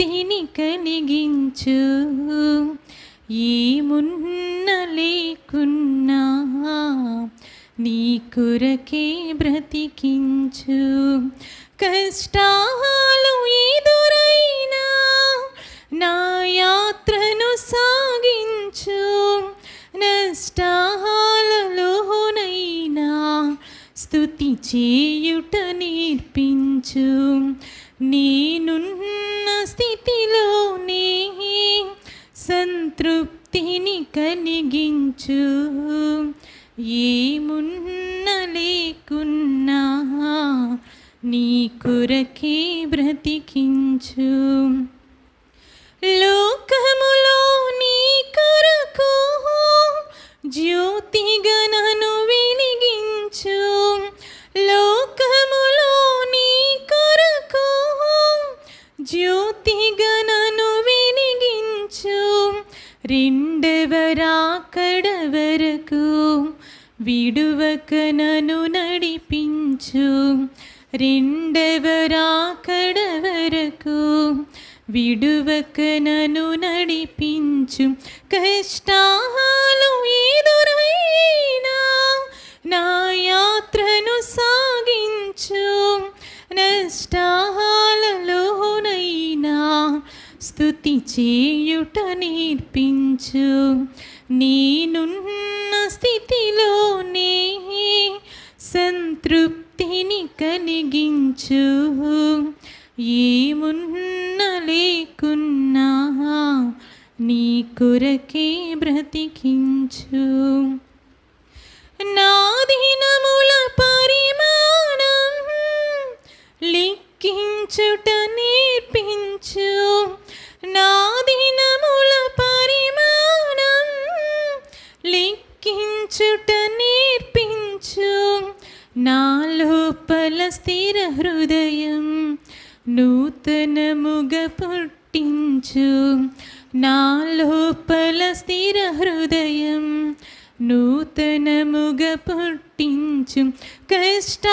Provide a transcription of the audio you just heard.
భక్తిని కలిగించు ఏమున్న లేకున్నా నీ కొరకే బ్రతికించు. కష్టాలు ఎదురైనా నా యాత్రను సాగించు. నష్టాలలోనైనా స్థుతి చేయుట నేర్పించు. నేనున్న సంతృప్తిని కలిగించు ఏమున్న లేకున్నా నీ కొరకే బ్రతికించు. రెండవ రాకడ వరకు విడువక నన్ను నడిపించు రెండవ రాకడ వరకు విడువక నన్ను నడిపించు కష్టాలు స్తుతి చేయుట నేర్పించు. నేనున్న స్థితిలోనే సంతృప్తిని కలిగించు. ఏమున్న లేకున్నా నీ కొరకే బ్రతికించు. నా దినముల పరిమాణం లిక్కించుట నా లోపల స్థిర హృదయం నూతనముగ పుట్టించు. నా లోపల స్థిర హృదయం నూతనముగ పుట్టించు. కష్ట